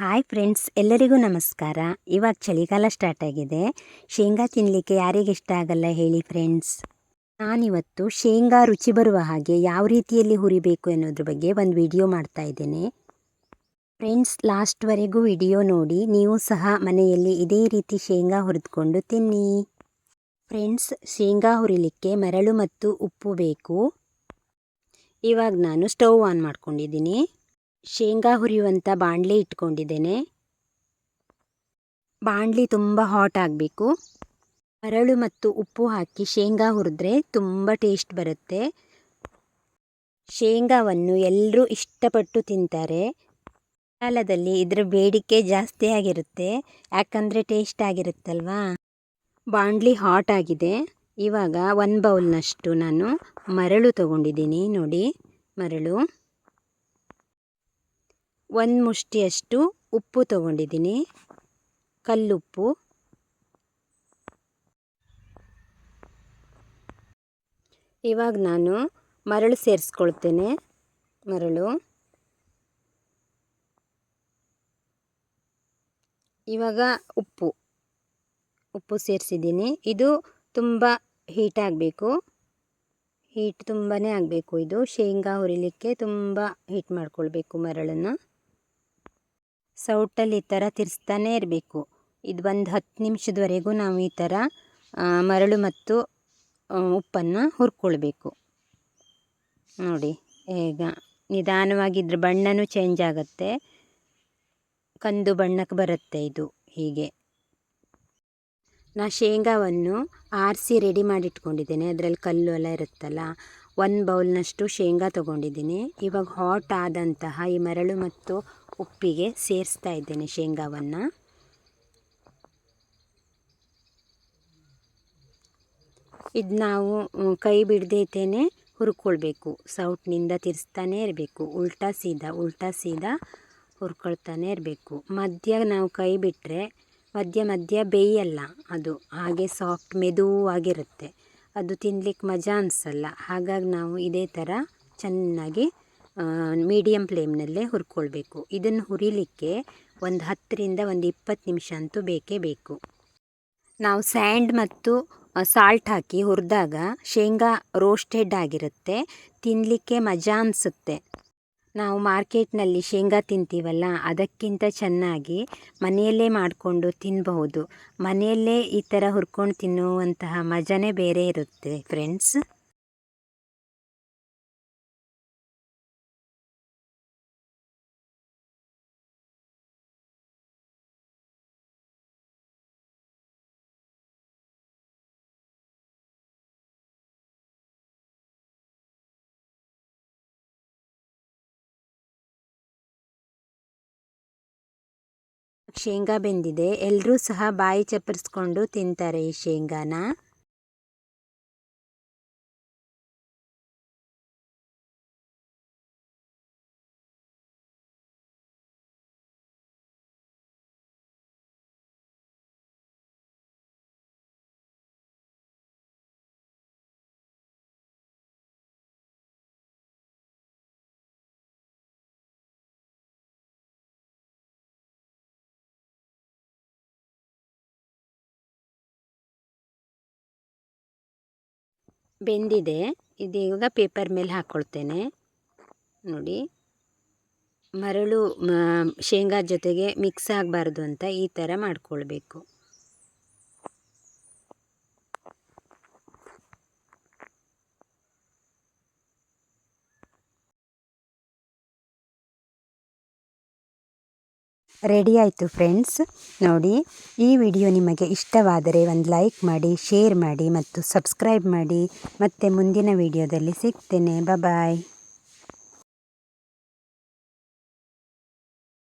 Hi friends, ಎಲ್ಲರಿಗೂ ನಮಸ್ಕಾರ. ಇವಾಗ ಚಳಿಗಾಲ ಸ್ಟಾರ್ಟ್ ಆಗಿದೆ. ಶೇಂಗಾ ತಿನ್ನಲಿಕ್ಕೆ ಯಾರಿಗೆ ಇಷ್ಟ ಆಗಲ್ಲ ಹೇಳಿ ಫ್ರೆಂಡ್ಸ್. ನಾನಿವತ್ತು ಶೇಂಗಾ ರುಚಿ ಬರುವ ಹಾಗೆ ಯಾವ ರೀತಿಯಲ್ಲಿ ಹುರಿಬೇಕು ಅನ್ನೋದ್ರ ಬಗ್ಗೆ ಒಂದು ವಿಡಿಯೋ ಮಾಡ್ತಾ ಇದ್ದೇನೆ. ಫ್ರೆಂಡ್ಸ್ ಲಾಸ್ಟ್ವರೆಗೂ ವಿಡಿಯೋ ನೋಡಿ, ನೀವು ಸಹ ಮನೆಯಲ್ಲಿ ಇದೇ ರೀತಿ ಶೇಂಗಾ ಹುರಿದುಕೊಂಡು ತಿನ್ನಿ. ಫ್ರೆಂಡ್ಸ್, ಶೇಂಗಾ ಹುರಿಲಿಕ್ಕೆ ಮರಳು ಮತ್ತು ಉಪ್ಪು ಬೇಕು. ಇವಾಗ ನಾನು ಸ್ಟವ್ ಆನ್ ಮಾಡ್ಕೊಂಡಿದ್ದೀನಿ. ಶೇಂಗಾ ಹುರಿಯುವಂಥ ಬಾಣಲೆ ಇಟ್ಕೊಂಡಿದ್ದೇನೆ. ಬಾಣಲಿ ತುಂಬ ಹಾಟ್ ಆಗಬೇಕು. ಮರಳು ಮತ್ತು ಉಪ್ಪು ಹಾಕಿ ಶೇಂಗಾ ಹುರಿದ್ರೆ ತುಂಬ ಟೇಸ್ಟ್ ಬರುತ್ತೆ. ಶೇಂಗಾವನ್ನು ಎಲ್ಲರೂ ಇಷ್ಟಪಟ್ಟು ತಿಂತಾರೆ. ಕಾಲದಲ್ಲಿ ಇದರ ಬೇಡಿಕೆ ಜಾಸ್ತಿ ಆಗಿರುತ್ತೆ. ಯಾಕಂದರೆ ಟೇಸ್ಟ್ ಆಗಿರುತ್ತಲ್ವಾ? ಬಾಣಲಿ ಹಾಟ್ ಆಗಿದೆ. ಇವಾಗ ಒಂದು ಬೌಲ್ನಷ್ಟು ನಾನು ಮರಳು ತಗೊಂಡಿದ್ದೀನಿ ನೋಡಿ ಮರಳು. ಒಂದು ಮುಷ್ಟಿಯಷ್ಟು ಉಪ್ಪು ತಗೊಂಡಿದ್ದೀನಿ. ಕಲ್ಲುಪ್ಪು. ಇವಾಗ ನಾನು ಮರಳು ಸೇರಿಸ್ಕೊಳ್ತೇನೆ. ಮರಳು. ಇವಾಗ ಉಪ್ಪು. ಉಪ್ಪು ಸೇರಿಸಿದ್ದೀನಿ. ಇದು ತುಂಬ ಹೀಟ್ ಆಗಬೇಕು. ಹೀಟ್ ತುಂಬಾ ಆಗಬೇಕು. ಇದು ಶೇಂಗಾ ಹುರಿಲಿಕ್ಕೆ ತುಂಬ ಹೀಟ್ ಮಾಡ್ಕೊಳ್ಬೇಕು ಮರಳನ್ನು. ಸೌಟಲ್ಲಿ ಈ ಥರ ತಿರ್ಸ್ತಾನೆ ಇರಬೇಕು. ಇದು ಒಂದು ಹತ್ತು ನಿಮಿಷದವರೆಗೂ ನಾವು ಈ ಥರ ಮರಳು ಮತ್ತು ಉಪ್ಪನ್ನು ಹುರ್ಕೊಳ್ಬೇಕು. ನೋಡಿ, ಈಗ ನಿಧಾನವಾಗಿ ಇದ್ರ ಬಣ್ಣನೂ ಚೇಂಜ್ ಆಗುತ್ತೆ. ಕಂದು ಬಣ್ಣಕ್ಕೆ ಬರುತ್ತೆ ಇದು ಹೀಗೆ. ನಾ ಶೇಂಗಾವನ್ನು ಆರಿಸಿ ರೆಡಿ ಮಾಡಿಟ್ಕೊಂಡಿದ್ದೇನೆ. ಅದರಲ್ಲಿ ಕಲ್ಲು ಎಲ್ಲ ಇರುತ್ತಲ್ಲ, ಒಂದು ಬೌಲ್ನಷ್ಟು ಶೇಂಗಾ ತೊಗೊಂಡಿದ್ದೀನಿ. ಇವಾಗ ಹಾಟ್ ಆದಂತಹ ಈ ಮರಳು ಮತ್ತು ಉಪ್ಪಿಗೆ ಸೇರಿಸ್ತಾ ಇದ್ದೇನೆ ಶೇಂಗಾವನ್ನು. ಇದು ನಾವು ಕೈ ಬಿಡದೇತೇನೆ ಹುರ್ಕೊಳ್ಬೇಕು. ಸೌಟ್ನಿಂದ ತಿರ್ಸ್ತಾನೇ ಇರಬೇಕು. ಉಲ್ಟಾ ಸೀದಾ ಉಲ್ಟಾ ಸೀದಾ ಹುರ್ಕೊಳ್ತಾನೆ ಇರಬೇಕು. ಮಧ್ಯ ನಾವು ಕೈ ಬಿಟ್ಟರೆ ಮಧ್ಯ ಮಧ್ಯ ಬೇಯಲ್ಲ ಅದು. ಹಾಗೆ ಸಾಫ್ಟ್, ಮೆದುವಾಗಿರುತ್ತೆ. ಅದು ತಿನ್ಲಿಕ್ಕೆ ಮಜಾ ಅನಿಸಲ್ಲ. ಹಾಗಾಗಿ ನಾವು ಇದೇ ಥರ ಚೆನ್ನಾಗಿ ಮೀಡಿಯಮ್ ಫ್ಲೇಮ್ನಲ್ಲೇ ಹುರ್ಕೊಳ್ಬೇಕು. ಇದನ್ನು ಹುರಿಲಿಕ್ಕೆ ಒಂದು ಹತ್ತರಿಂದ ಒಂದು ಇಪ್ಪತ್ತು ನಿಮಿಷ ಅಂತೂ ಬೇಕೇ ಬೇಕು. ನಾವು ಸ್ಯಾಂಡ್ ಮತ್ತು ಸಾಲ್ಟ್ ಹಾಕಿ ಹುರಿದಾಗ ಶೇಂಗಾ ರೋಸ್ಟೆಡ್ ಆಗಿರುತ್ತೆ. ತಿನ್ನಲಿಕ್ಕೆ ಮಜಾ ಅನಿಸುತ್ತೆ. ನಾವು ಮಾರ್ಕೆಟ್ನಲ್ಲಿ ಶೇಂಗಾ ತಿಂತೀವಲ್ಲ, ಅದಕ್ಕಿಂತ ಚೆನ್ನಾಗಿ ಮನೆಯಲ್ಲೇ ಮಾಡಿಕೊಂಡು ತಿನ್ನಬಹುದು ಮನೆಯಲ್ಲೇ ಈ ಥರ ಹುರ್ಕೊಂಡು ತಿನ್ನುವಂತಹ ಮಜಾನೇ ಬೇರೆ ಇರುತ್ತೆ ಫ್ರೆಂಡ್ಸ್ ಶೇಂಗಾ ಬೆಂದಿದೆ. ಎಲ್ಲರೂ ಸಹ ಬಾಯಿ ಚಪ್ಪರಿಸ್ಕೊಂಡು ತಿಂತಾರೆ ಈ ಶೇಂಗಾನ. ಬೆಂದಿದೆ. ಇದೀಗ ಪೇಪರ್ ಮೇಲೆ ಹಾಕ್ಕೊಳ್ತೇನೆ ನೋಡಿ. ಮರಳು ಶೇಂಗಾ ಜೊತೆಗೆ ಮಿಕ್ಸ್ ಆಗಬಾರ್ದು ಅಂತ ಈ ಥರ ಮಾಡಿಕೊಳ್ಬೇಕು. ರೆಡಿ ಆಯಿತು ಫ್ರೆಂಡ್ಸ್. ನೋಡಿ, ಈ ವಿಡಿಯೋ ನಿಮಗೆ ಇಷ್ಟವಾದರೆ ಒಂದು ಲೈಕ್ ಮಾಡಿ, ಶೇರ್ ಮಾಡಿ ಮತ್ತು ಸಬ್ಸ್ಕ್ರೈಬ್ ಮಾಡಿ. ಮತ್ತೆ ಮುಂದಿನ ವಿಡಿಯೋದಲ್ಲಿ ಸಿಗ್ತೇನೆ. ಬಾಯ್